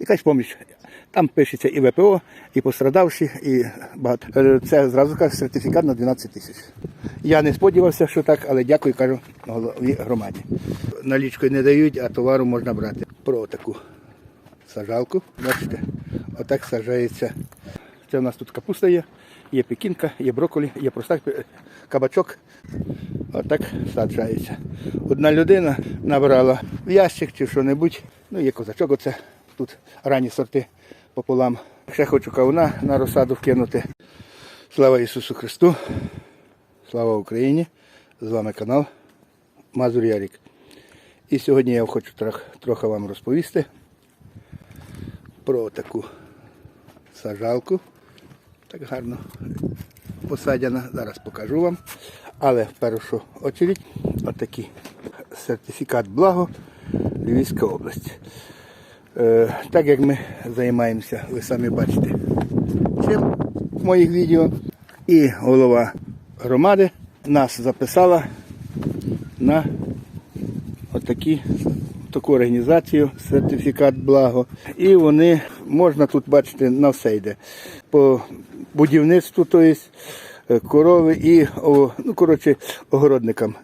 якась поміч. Там пишеться і ВПО, і пострадавші, і багато. Е, Це зразу кажу, сертифікат на 12 тисяч. Я не сподівався, що так, але дякую, кажу голові громаді. Налічкою не дають, а товару можна брати. Про таку сажалку. Бачите, отак сажається. Це у нас тут капуста є, є пекінка, є брокколі, є простак, е, кабачок. Отак саджається. Одна людина набрала в ящик чи що-небудь. Ну, є козачок, оце тут ранні сорти пополам. Ще хочу кавуна на розсаду вкинути. Слава Ісусу Христу! Слава Україні! З вами канал Мазур Ярік. І сьогодні я хочу трохи вам розповісти про таку сажалку. Так гарно посадяна. Зараз покажу вам. Але в першу очередь отакий сертифікат благо Львівська область. Е, так як ми займаємося, ви самі бачите, чим в моїх відео. І голова громади нас записала на отакі, таку організацію, сертифікат благо. І вони, можна тут бачити, на все йде. По будівництву, тобто корови і ну, коротше, огородникам.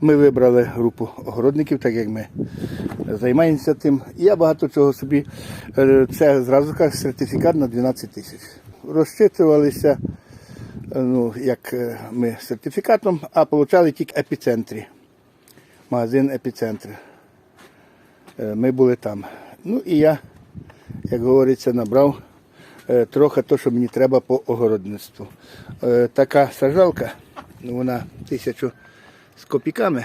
Ми вибрали групу огородників, так як ми займаємося тим. Я багато чого собі, е, це зразу кажу, сертифікат на 12 тисяч. Розчитувалися, е, ну, як е, ми сертифікатом, а отримали тільки епіцентрі магазин епіцентр. Ми були там. Ну і я, як говориться, набрав трохи то, що мені треба по огородництву. Така сажалка, ну, вона тисячу з копійками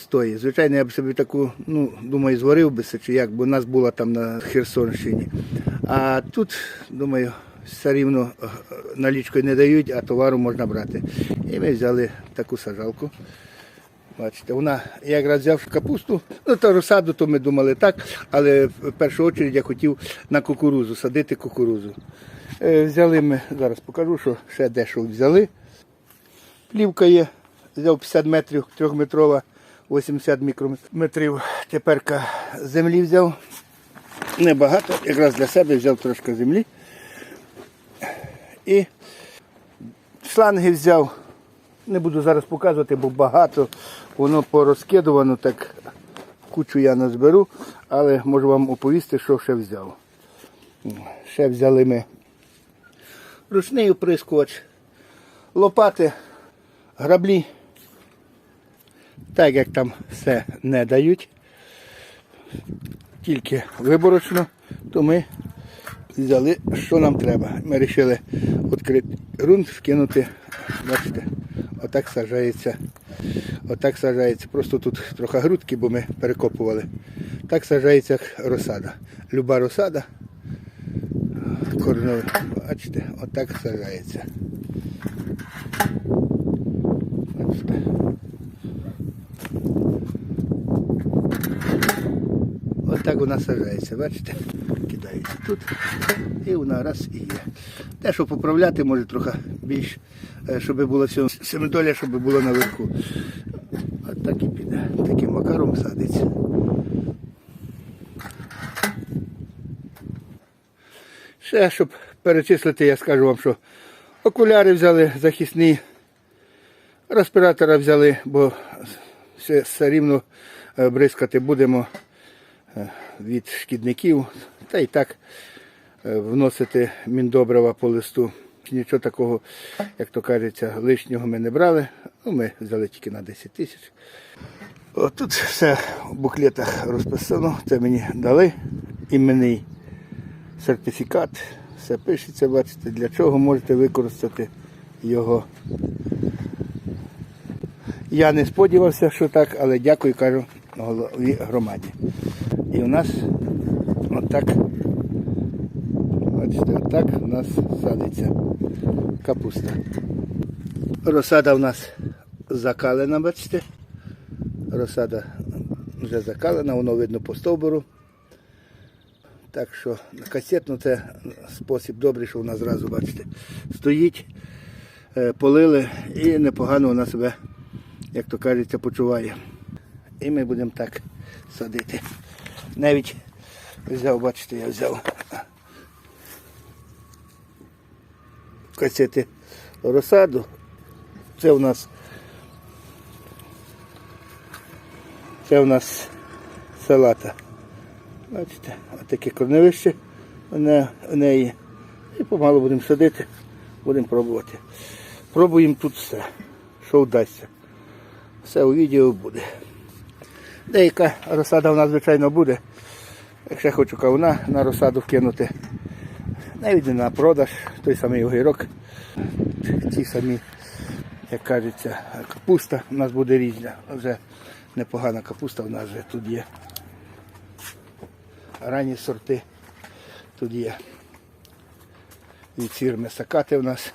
стоїть. Звичайно, я б собі таку, ну, думаю, зварив би чи як, бо нас була там на Херсонщині. А тут, думаю, все рівно е, налічкою не дають, а товару можна брати. І ми взяли таку сажалку. Бачите, вона якраз взяв капусту, ну та розсаду, то ми думали так, але в першу чергу я хотів на кукурузу, садити кукурузу. Е, взяли ми, зараз покажу, що ще дещо взяли. Плівка є, взяв 50 метрів, 3-метрова, 80 мікрометрів. Теперка землі взяв. Небагато, якраз для себе взяв трошки землі. І шланги взяв. Не буду зараз показувати, бо багато воно порозкидувано, так кучу я назберу, але можу вам оповісти, що ще взяв. Ще взяли ми ручний оприскувач, лопати, граблі. Так як там все не дають, тільки виборочно, то ми взяли, що нам треба. Ми вирішили відкрити ґрунт, вкинути, бачите, отак сажається. Отак сажається. Просто тут трохи грудки, бо ми перекопували. Так сажається розсада. Люба розсада. Корнова, бачите, отак сажається. Отак вона сажається, бачите? Кидається тут і вона раз і є. Те, що поправляти, може трохи більш, е, щоб було все семидоля, щоб було наверху. От так і піде. Таким макаром садиться. Ще, щоб перечислити, я скажу вам, що окуляри взяли захисні, респіратора взяли, бо все, все рівно е, бризкати будемо від шкідників. Та й так е, вносити міндобрива по листу. Нічого такого, як то кажеться, лишнього ми не брали. Ну, ми взяли тільки на 10 тисяч. Тут все в буклетах розписано. Це мені дали іменний сертифікат. Все пишеться, бачите, для чого можете використати його. Я не сподівався, що так, але дякую, кажу голові громаді. І у нас отак, бачите, отак у нас садиться капуста. Розсада у нас закалена, бачите. Розсада вже закалена, воно видно по стовбуру. Так що на касетну це спосіб добрий, що вона зразу, бачите, стоїть, е, полили і непогано вона себе, як то кажеться, почуває. І ми будемо так садити. Навіть Взяв, бачите, я взяв. Касети розсаду. Це у нас. Це у нас салата. Бачите, отаке корневище у неї. І помалу будемо садити, будемо пробувати. Пробуємо тут все, що вдасться. Все у відео буде. Деяка розсада в нас, звичайно, буде. Якщо хочу кавуна на розсаду вкинути. Навіть на продаж, той самий огірок. Ті самі, як кажеться, капуста у нас буде різна. Вже непогана капуста в нас вже тут є. Ранні сорти тут є. Від фірми Сакати в нас.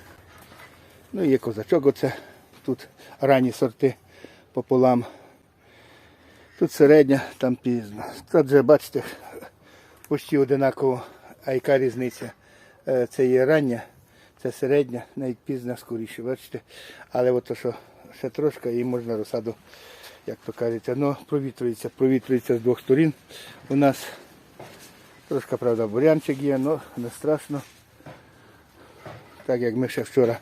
Ну і є козачок оце. Тут ранні сорти пополам. Тут середня, там пізно. Тут вже бачите, почти одинаково, а яка різниця? Е, Це є рання, це середня, навіть пізна скоріше, бачите. Але от то, що ще трошки і можна розсаду, як то кажеться, ну, провітрюється, провітрюється з двох сторін. У нас трошки, правда, бурянчик є, але не страшно. Так як ми ще вчора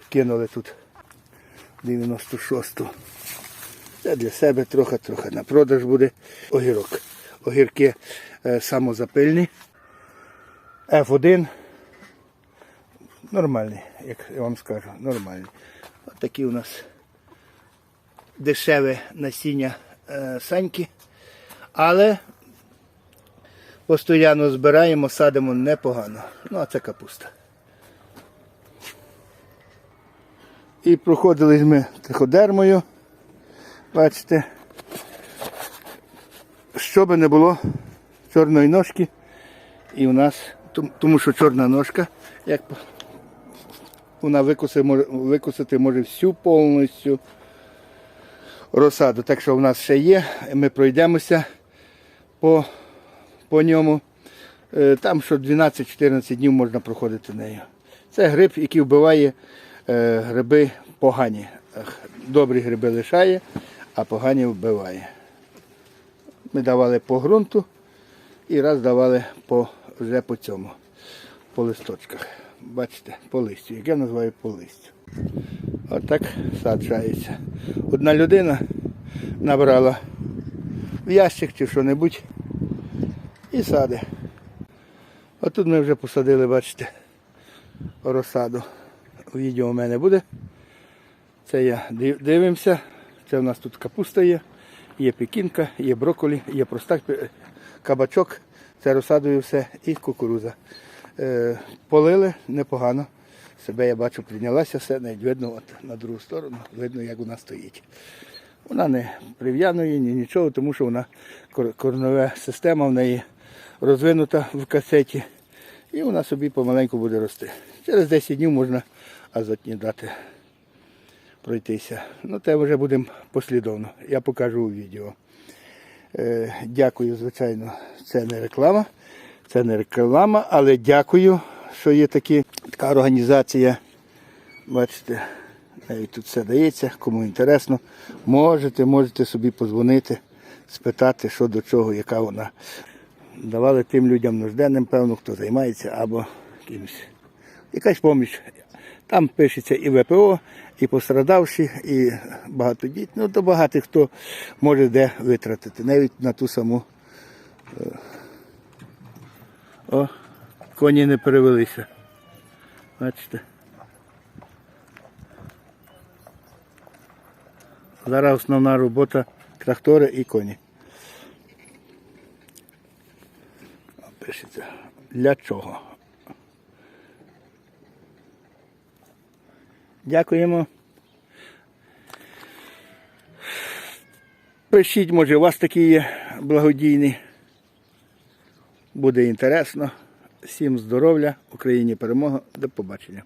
вкинули тут 96-ту. Це для себе трохи, трохи на продаж буде огірок. Огірки е, самозапильні. F1. Нормальний, як я вам скажу, нормальний. Ось такі у нас дешеве насіння е, саньки. Але постійно збираємо, садимо непогано. Ну, а це капуста. І проходили ми триходермою. Бачите, щоб не було чорної ножки. І у нас, тому що чорна ножка, як вона викусити може, викусити може всю повністю розсаду. Так що в нас ще є, ми пройдемося по, по ньому. Е, Там що 12-14 днів можна проходити нею. Це гриб, який вбиває е, гриби погані. Добрі гриби лишає, а погані вбиває. Ми давали по ґрунту і раз давали по, вже по цьому, по листочках. Бачите, по листю, як я називаю по листю. Отак саджається. Одна людина набрала в ящик чи що-небудь і сади. Отут ми вже посадили, бачите, розсаду. Відео в мене буде. Це я дивимося. Це у нас тут капуста є, є пекінка, є брокколі, є простак, кабачок, це розсадою все і кукуруза. Е, полили непогано. Себе я бачу, прийнялася все, навіть видно от, на другу сторону, видно, як вона стоїть. Вона не прив'янує, ні нічого, тому що вона кор- корнова система в неї розвинута в касеті. І вона собі помаленьку буде рости. Через 10 днів можна азотні дати пройтися. Ну, те вже будемо послідовно. Я покажу у відео. Е, дякую, звичайно, це не реклама. Це не реклама, але дякую, що є такі, така організація. Бачите, навіть тут все дається, кому інтересно. Можете, можете собі позвонити, спитати, що до чого, яка вона. Давали тим людям нужденним, певно, хто займається, або кимось. Якась поміч. Там пишеться і ВПО, і пострадавші, і багатодітні. Ну, то багато хто може де витратити, навіть на ту саму. е, О, коні не перевелися. Бачите. Зараз основна робота трактори і коні. Пишеться. Для чого? Дякуємо. Пишіть, може, у вас такі є благодійні. Буде інтересно. Всім здоров'я, Україні перемога. До побачення.